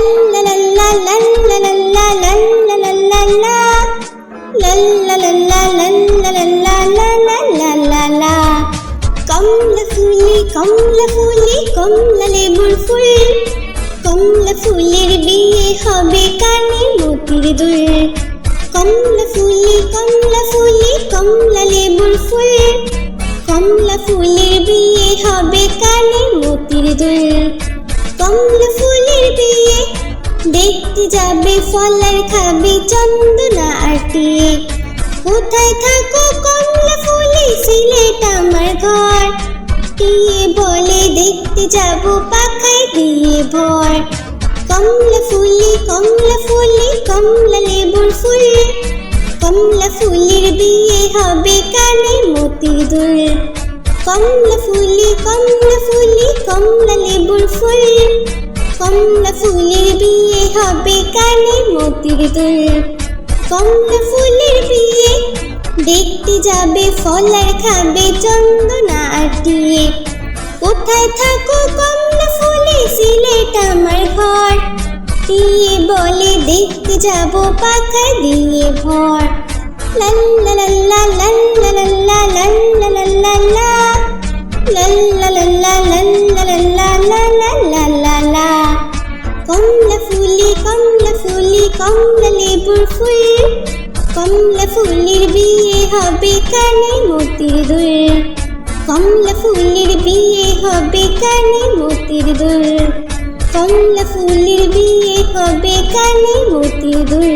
and যাব পাখায় দিয়ে ভর। কমলা ফুলি কমলা ফুলি, কমলা লেবুর ফুল। কমলা ফুলের বিয়ে হবে কানে মতির দুল কমলা ফুলি কমলা ফুলি, কমলা লেবুর ফুল। কমলা ফুলের বিয়ে হবে কানে মতির দুল কমলা ফুলের বিয়ে, দেখতে যাবে ফলার খাবে চন্দনা আটিয়ে কোথায় থাকো কমলা ফুলে সিলেট আমার ঘর দিয়ে বলে দেখতে যাব পাখা দিয়ে ভর লাল্লা লাল্লা লাল্লা লাল্লা লাল্লা লাল্লা লা লাল্লা লাল্লা লাল্লা লাল্লা লাল্লা লাল্লা লা কমলা ফুলি কমলা ফুলি কমলা লেবুর ফুল কমলা ফুলের বিয়ে হবে কানে মতির দুল কমলা ফুলের বিয়ে হবে কানে মতির দুল কমলা ফুলের বিয়ে হবে কানে মতির দুল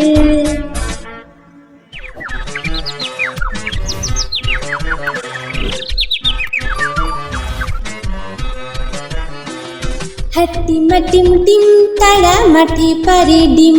হাতিমা টিম টিম তারা মাঠে পারে ডিম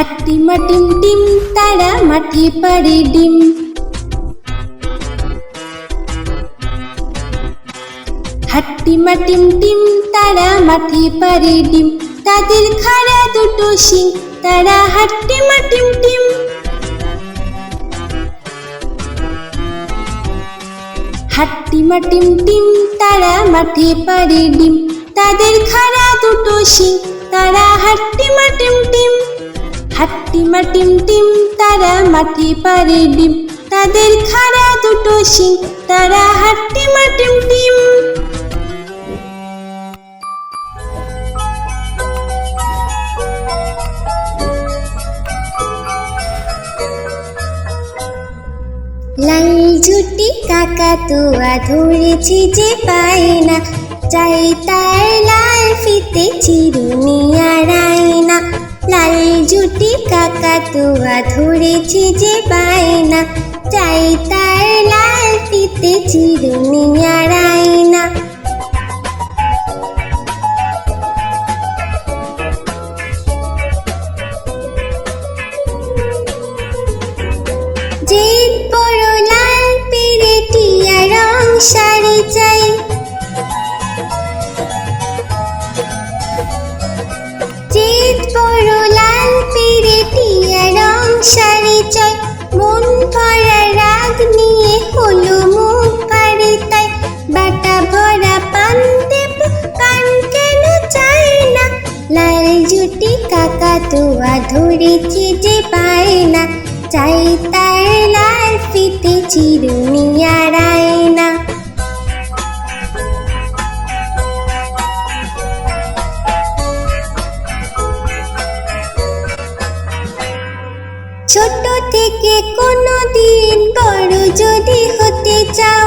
হাট্টিমা টিম টিম তারা পারে ডিম। টিম তারা পারে ডিম। তাদের খাড়া দুটো শিং, তারা হাট্টিমা টিম টিম টিম তারা মাঠে পারে ডিম। তাদের খাড়া দুটো শিং, তারা হাট্টিমা টিম টিম হাট্টিমা টিম টিম, তারা মাঠে পারে ডিম। তাদের খাড়া দুটো শিং, তারা হাট্টিমা টিম টিম। লাল ঝুটি কাকা তুয়া ধরেছি যে পায় না। চাই তার লাল ফিতে চিরুনি আড়াই না লাল জুটি কাকাতুয়া ধরেছে যে বায়না। চাই তার লাল ফিতে চিরুনি আড়া লাল জুটি কাকা তোয়া ধরেছি যে পায় না চাই তার লাল ফিতে চিরুনি আড়াই না ছোট থেকে কোনো দিন বড় যদি হতে চাও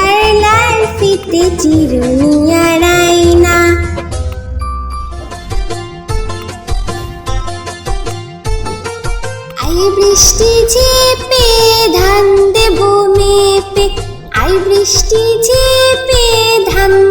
ফিতে চিরুনি আর আই বৃষ্টি ঝেপে ধান দেব মেপে আই বৃষ্টি ঝেপে ধান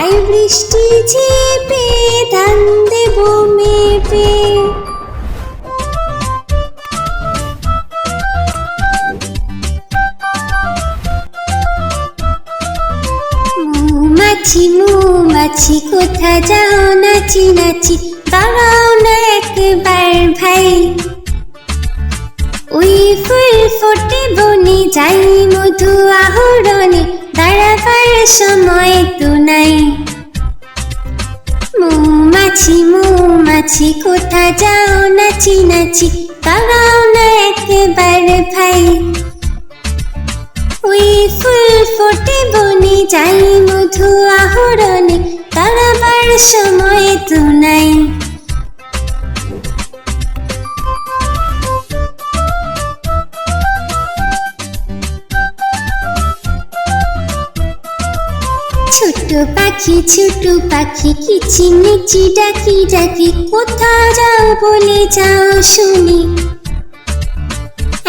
আই বৃষ্টি ঝেপে ধান দেব মেপে। মৌমাছি মৌমাছি, কোথা যাও নাচি নাচি দাঁড়াও না একবার ভাই। ওই ফুল ফোটে বনে, যাই মধু আহরণে। সময় তো নাই। মৌমাছি মৌমাছি, কোথা যাও নাচি নাচি দাঁড়াও না একবার ভাই। ওই ফুল ফোটে বনে, যাই মধু আহরণে তারাবার সময় তো নাই। ছোট পাখি কিচিমিচি ডাকি ডাকি কোথাও যাও বলে যাও শুনি।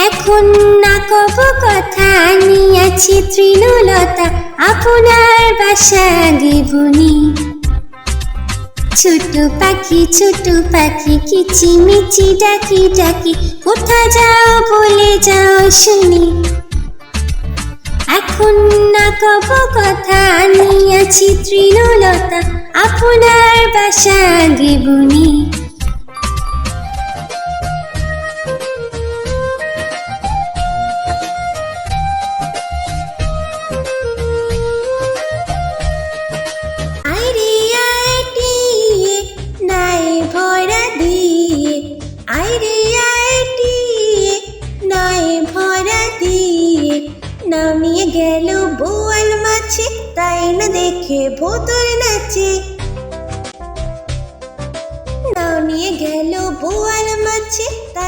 এখন না কব কথা আনিয়াছি তৃণলতা, আপনার বাসা আগে বুনি ছোট পাখি ছোট পাখি কিচিমিচি ডাকি ডাকি কোথা যাও বলে যাও শুনি। না কব কথা আনিয়াছি তৃণলতা আপনার বাসা আগে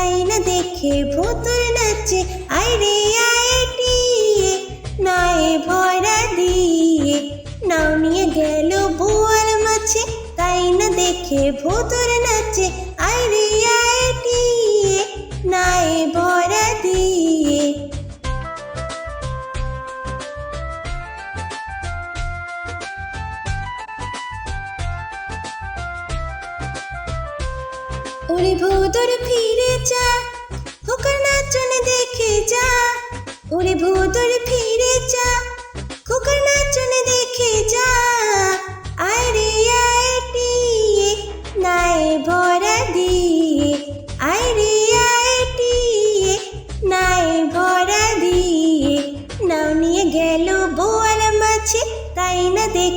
মাছে তাই না দেখে ভোতর নাচে, আইরে আইটিয়ে নাই ভরা দিয়ে। নামিয়ে গেল বোয়াল মাছে, তাই না দেখে ভুতুর নাচে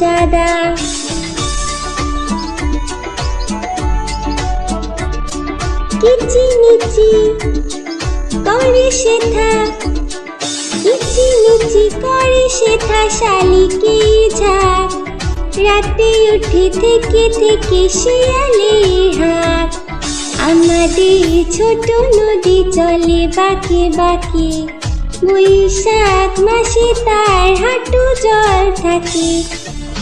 সাদা। কিচি মিচি করে শেথা কিচি মিচি করে শেথা শালিকে ঝাঁক রাতে উঠে থেকে থেকে শিয়ালে হাঁক আমাদের ছোট নদী চলে বাকি বাকি। বৈশাখ মাসে তার হাঁটু জল থাকে।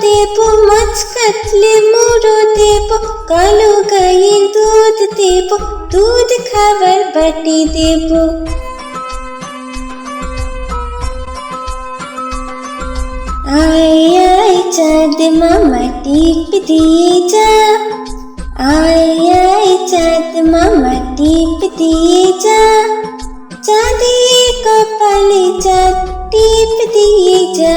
দেব, মাছ কাটলে মুড়ো দেব, কালো গাইয়ের দুধ দেব, দুধ খাবার বাটি দেব। আয় আয়, চাঁদ মামা, টিপ দিয়ে যা। আয় আয়, চাঁদ মামা, টিপ দিয়ে যা। চাঁদের কপালে চাঁদ, টিপ দিয়ে যা।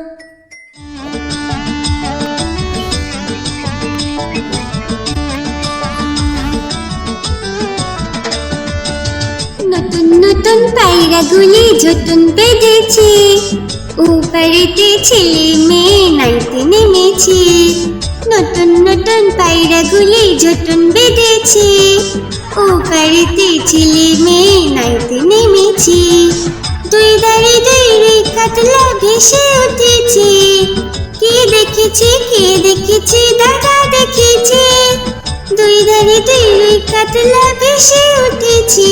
নতুন নতুন পায়রা গুলি যতন বেঁধেছে। উপরেতে ছেলে মেয়ে নাইতে নেমেছে। নতুন নতুন পায়রাগুলি ঝটন বেঁধেছে। বাড়িতে ছেলে মেয়ে নাইতে নেমেছে। দুই দাঁড়ি দুই রে কাতলা ভেসে উঠেছে। কে দেখেছে কে দেখেছে, দাদা দেখেছে। দুই দাঁড়ি দুই রে কাতলা ভেসে উঠেছে।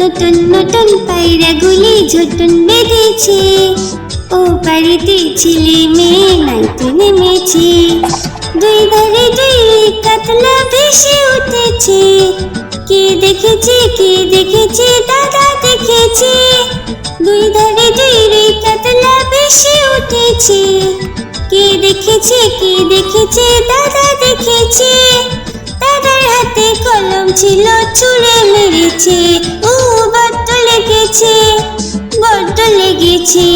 নতুন নতুন পায়রাগুলি ঝুটুন বেঁধেছে। ও বাড়িতে ছেলে মেয়ে নাইতে নেমেছে। দুই ধারে দুই কাতলা ভেসে উঠেছে। কে দেখেছে কে দেখেছে, দাদা দেখেছে। দুই ধারে দুই রে কাতলা ভেসে উঠেছে। কে দেখেছে কে দেখেছে, দাদা দেখেছে। দাদার হাতে কলম ছিল ছুঁড়ে মেরেছে। ও লেগেছে, বড্ড লেগেছে।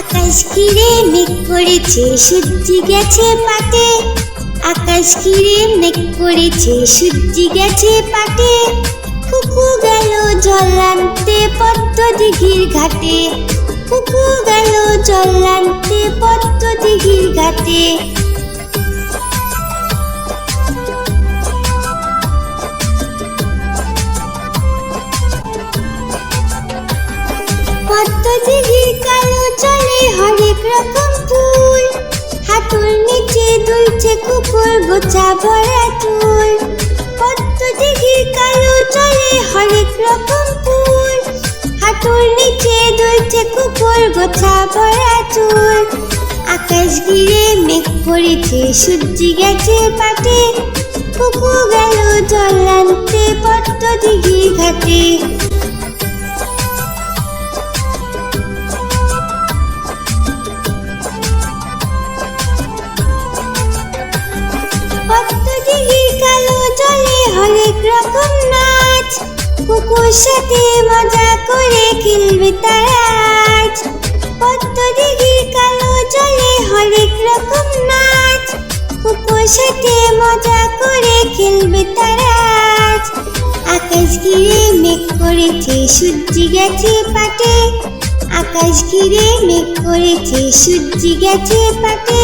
আকাশ ঘিরে মেঘ করেছে, সূর্য গেছে পাটে। আকাশ ঘিরে মেঘ করেছে, সূর্য গেছে পাটে। কুকু গেল জল আনতে, পদ্ম দিঘির ঘাটে। কুকু গেল জল আনতে, পদ্ম দিঘির ঘাটে। পদ্ম দিঘির কালো চলে হরেক রকম ফুল নিচে দুলছে কুকুর গোছা ভরা চুল। পদ্ম দিঘির কালো চলে হরেক রকম হাতুর নিচে দুলছে, কুকুর গোছা ভরা চুল। আকাশ ঘিরে মেঘ পড়েছে সূর্য গেছে পাটে কুকু গেল জল আনতে পট্ট দিঘি ঘাটে। কুকুর সাথে মজা করে খেলবে তারা আজ। পদ্মদিঘির কালো জলে হরেক রকম নাচ। কুকুর সাথে মজা করে খেলবে তারা আকাশ ঘিরে মেঘ করেছে সূর্য গেছে পাটে। আকাশ ঘিরে মেঘ করেছে সূর্য গেছে পাটে।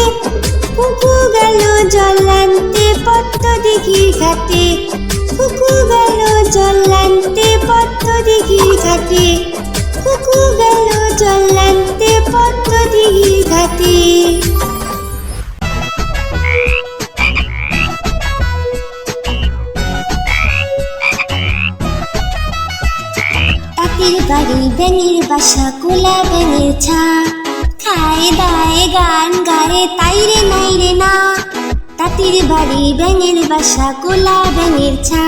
কুকু গেল জল আনতে পদ্ম দিঘির ঘাটে। কুকু গেল ঘাটে কুকু গেল জল আনতে পদ্ম ঘাটে বাড়ি ব্যাঙের বাসা, কোলা ব্যাঙের ছা। খায় দায় গান গায়ে, তাই রে নাই রে না। তাঁতির বাড়ি ব্যাঙের বাসা, কোলা ব্যাঙের ছা।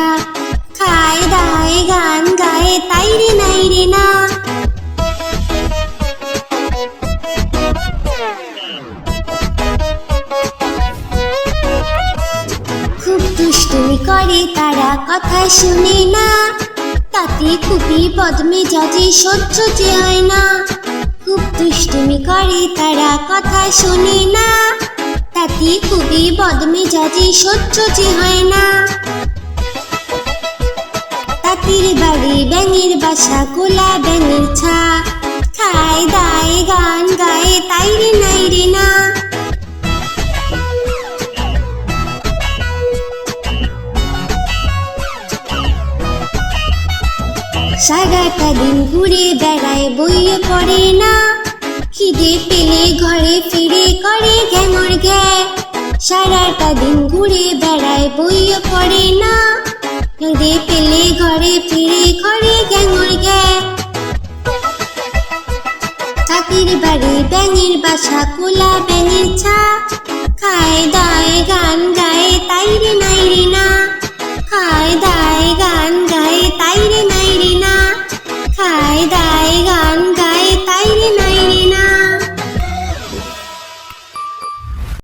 খায় দায় গান গায়ে তাই রে নাই রে না। খুব দুষ্টুমি করে তারা কথা শুনে না। তাতে খুবই পদ্মে যাজে সহ্য যে হয় না। খুব দুষ্টুমি করে তারা কথা শোনে না। তাতে খুবই বদমে যাজে সহ্য যে হয় না। তাঁতির বাড়ি ব্যাঙের বাসা গোলা ব্যাঙের ছা। খায় দায় গান গায়ে, তাই রে নাই রে না। সারাটা দিন ঘুরে বেড়ায়, বইয়ে পড়ে না। খিদে পেলে ঘরে ফিরে করে ঘ্যাঙর ঘ্যা। সারাটা দিন ঘুরে বেড়ায়, বইয়ে পড়ে না। খিদে পেলে ঘরে ফিরে, ঘরে গ্যাঙর ঘ্যা চাকির বাড়ি ব্যাঙের বাসা, কোলা ব্যাঙের ছা। খায় দায় গান গায়, তাই রে